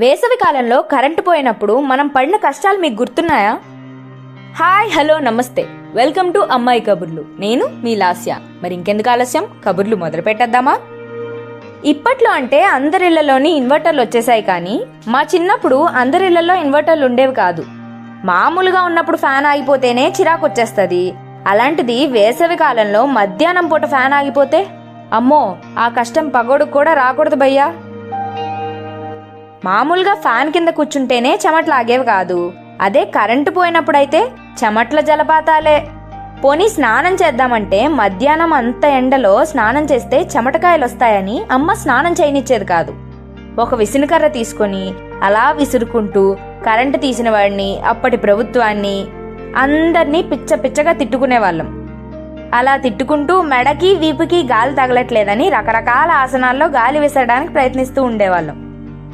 వేసవి కాలంలో కరెంటు పోయినప్పుడు మనం పడిన కష్టాలు మీకు గుర్తున్నాయా? హాయ్ హలో నమస్తే. Welcome to Ammayi Kaburlu. నేను మీ లాస్య. మరి ఇంకెందుకు ఆలస్యం? కబుర్లు మొదలు పెట్టేద్దామా? ఇప్పట్లో అంటే అందరిళ్ళలోని ఇన్వర్టర్లు వచ్చేసాయి కానీ మా చిన్నప్పుడు అందరిళ్ళలో ఇన్వర్టర్లు ఉండేవి కాదు. మామూలుగా ఉన్నప్పుడు ఫ్యాన్ ఆగిపోతేనే చిరాకు వచ్చేస్తుంది. అలాంటిది వేసవి కాలంలో మధ్యాహ్నం పూట ఫ్యాన్ ఆగిపోతే? అమ్మో ఆ కష్టం పగోడుకు కూడా రాకూడదు భయ్యా. మామూలుగా ఫ్యాన్ కింద కూర్చుంటేనే చెమట్లు ఆగేవి కాదు. అదే కరెంటు పోయినప్పుడైతే చెమట్ల జలపాతాలే. పోనీ స్నానం చేద్దామంటే మధ్యాహ్నం అంత ఎండలో స్నానం చేస్తే చెమటకాయలు వస్తాయని అమ్మ స్నానం చేయనిచ్చేది కాదు. ఒక విసునకర్ర తీసుకొని అలా విసురుకుంటూ కరెంటు తీసిన వాడిని అప్పటి ప్రభుత్వాన్ని అందర్నీ పిచ్చ పిచ్చగా తిట్టుకునేవాళ్ళం. అలా తిట్టుకుంటూ మెడకి వీపుకి గాలి తగలట్లేదని రకరకాల ఆసనాల్లో గాలి విసరడానికి ప్రయత్నిస్తూ ఉండేవాళ్ళం.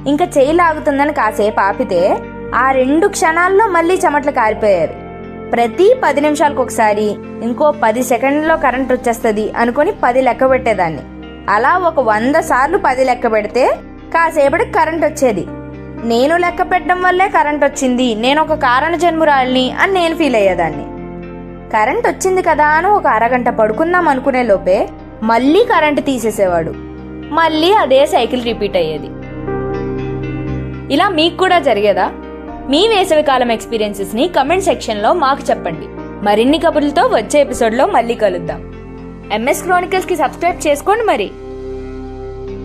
ఇంకా చేయి లాగుతుందని కాసేపు ఆపితే ఆ రెండు క్షణాల్లో మళ్ళీ చెమట్లు కారిపోయేవి. ప్రతి పది నిమిషాలకు ఒకసారి ఇంకో పది సెకండ్లో కరెంట్ వచ్చేస్తుంది అనుకొని పది లెక్క పెట్టేదాన్ని. అలా ఒక వంద సార్లు పది లెక్క పెడితే కాసేపటికి కరెంట్ వచ్చేది. నేను లెక్క పెట్టడం వల్లే కరెంట్ వచ్చింది నేను ఒక కారణ జన్మురాల్ని అని నేను ఫీల్ అయ్యేదాన్ని. కరెంట్ వచ్చింది కదా అని ఒక అరగంట పడుకుందాం అనుకునే లోపే మళ్ళీ కరెంట్ తీసేసేవాడు. మళ్ళీ అదే సైకిల్ రిపీట్ అయ్యేది. ఇలా మీకు కూడా జరిగేదా? మీ వేసవికాలం ఎక్స్పీరియన్సెస్ని కమెంట్ సెక్షన్లో మాకు చెప్పండి. మరిన్ని కబుర్లతో వచ్చే ఎపిసోడ్లో మళ్ళీ కలుద్దాం. ఎంఎస్ క్రానికల్స్కి సబ్స్క్రైబ్ చేసుకోండి మరి.